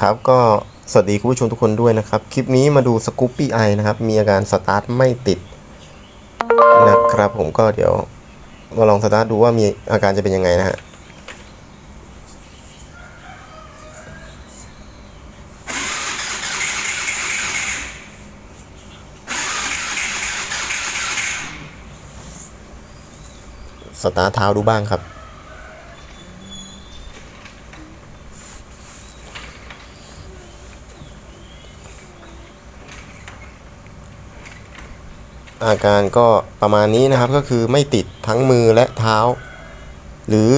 ครับก็สวัสดีคุณผู้ชมทุกคนด้วยนะครับ คลิปนี้มาดูสกูปปี้ไอนะครับ มีอาการสตาร์ทไม่ติดนะครับผมก็เดี๋ยวมาลองสตาร์ทดูว่ามีอาการจะเป็นยังไงนะฮะสตาร์ทเท้าดูบ้างครับ อาการก็ประมาณนี้นะครับก็คือไม่ติดทั้งมือและเท้า หรือ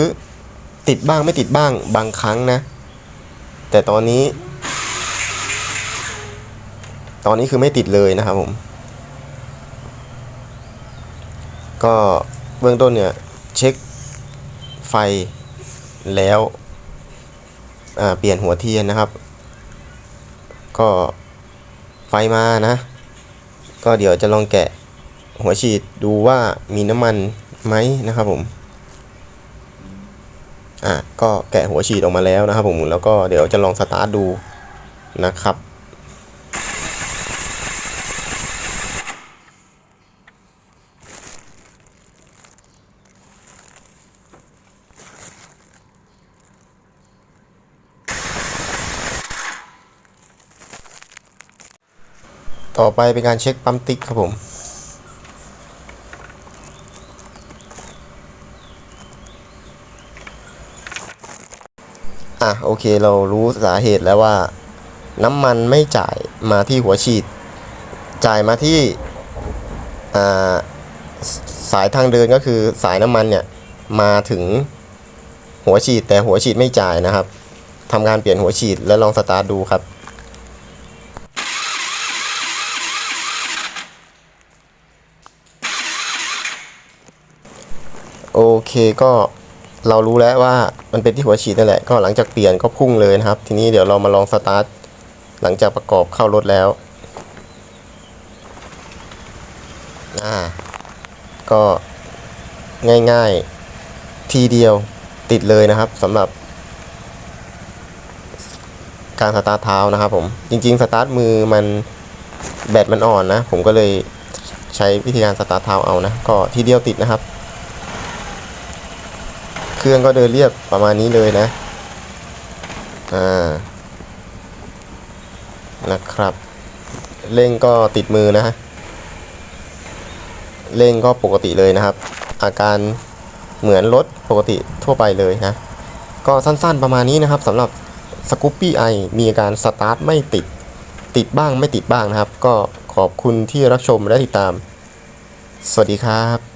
ติดบ้างไม่ติดบ้างบางครั้งนะ แต่ตอนนี้ ตอนนี้คือไม่ติดเลยนะครับผม ก็เบื้องต้นเนี่ยเช็คไฟแล้วเปลี่ยนหัวเทียนนะครับ ก็ไฟมานะ ก็เดี๋ยวจะลองแกะ หัวฉีดดูว่ามีน้ำมันไหมนะครับผม อะก็แกะหัวฉีดออกมาแล้วนะครับผมแล้วก็เดี๋ยวจะลองสตาร์ทดูนะครับต่อไปเป็นการเช็คปั๊มติ๊กครับผม อะโอเคเรารู้สาเหตุแล้วว่า น้ำมันไม่จ่ายมาที่หัวฉีด จ่ายมาที่าสสายทางเดินก็คือสายน้ำมันเนี่ยมาถึงหัวฉีดแต่หัวฉีดไม่จ่ายนะครับทำการเปลี่ยนหัวฉีดแล้วลองสตาร์ทดูครับโอเคก็ เรารู้แล้วว่ามันเป็นที่หัวฉีดนั่นแหละ ก็หลังจากเปลี่ยนก็พุ่งเลยนะครับ ทีนี้เดี๋ยวเรามาลองสตาร์ทหลังจากประกอบเข้ารถแล้วอ่าก็ง่ายๆทีเดียวติดเลยนะครับสำหรับ การสตาร์ทเท้านะครับผมจริง ๆ สตาร์ทมือมันแบตมันอ่อนนะ ผมก็เลยใช้วิธีการสตาร์ทเท้าเอานะ ก็ทีเดียวติดนะครับ เครื่องก็เดินเรียบประมาณนี้เลยนะ อ่า นะครับ เร่งก็ติดมือนะฮะ เร่งก็ปกติเลยนะครับ อาการเหมือนรถปกติทั่วไปเลยนะ ก็สั้นๆประมาณนี้นะครับสำหรับสกูปปี้ไอมีอาการสตาร์ทไม่ติด ติดบ้างไม่ติดบ้างนะครับ ก็ขอบคุณที่รับชมและติดตาม สวัสดีครับ